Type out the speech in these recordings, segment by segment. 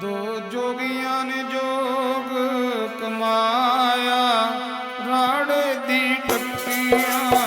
ਦੋ ਜੋਗੀਆਂ ਨੇ ਜੋਗ ਕਮਾਇਆ ਰਾੜੇ ਦੀ ਟੱਕੀਆਂ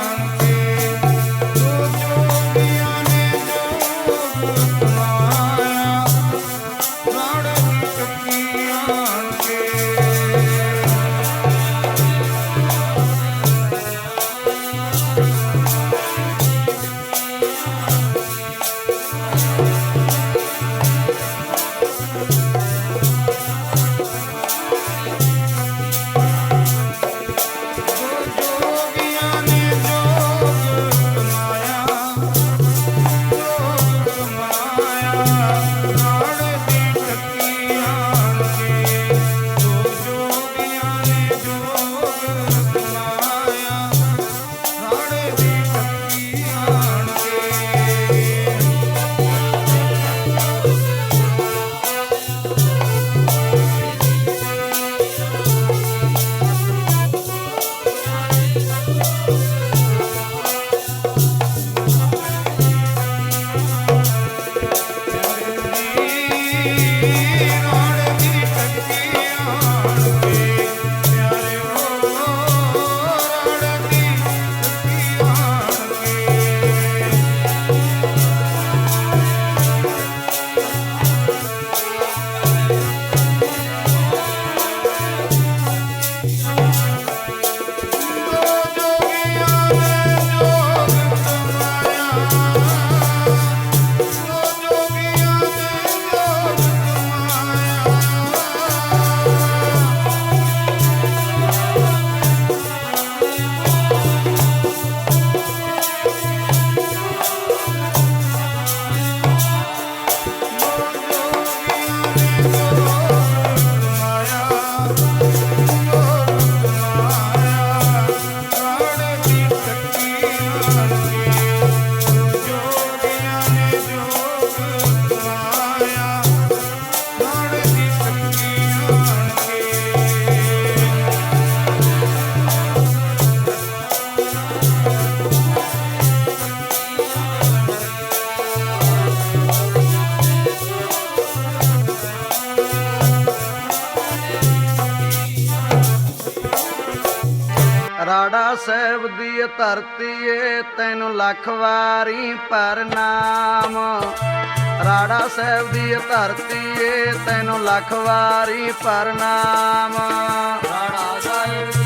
ਰਾੜਾ ਸਾਹਿਬ ਦੀ ਧਰਤੀ ਏ, ਤੈਨੂੰ ਲੱਖ ਵਾਰੀ ਪ੍ਰਣਾਮ ਰਾੜਾ ਸਾਹਿਬ ਦੀ ਧਰਤੀ ਏ, ਤੈਨੂੰ ਲੱਖ ਵਾਰੀ ਪ੍ਰਣਾਮ ਰਾੜਾ ਸਾਹਿਬ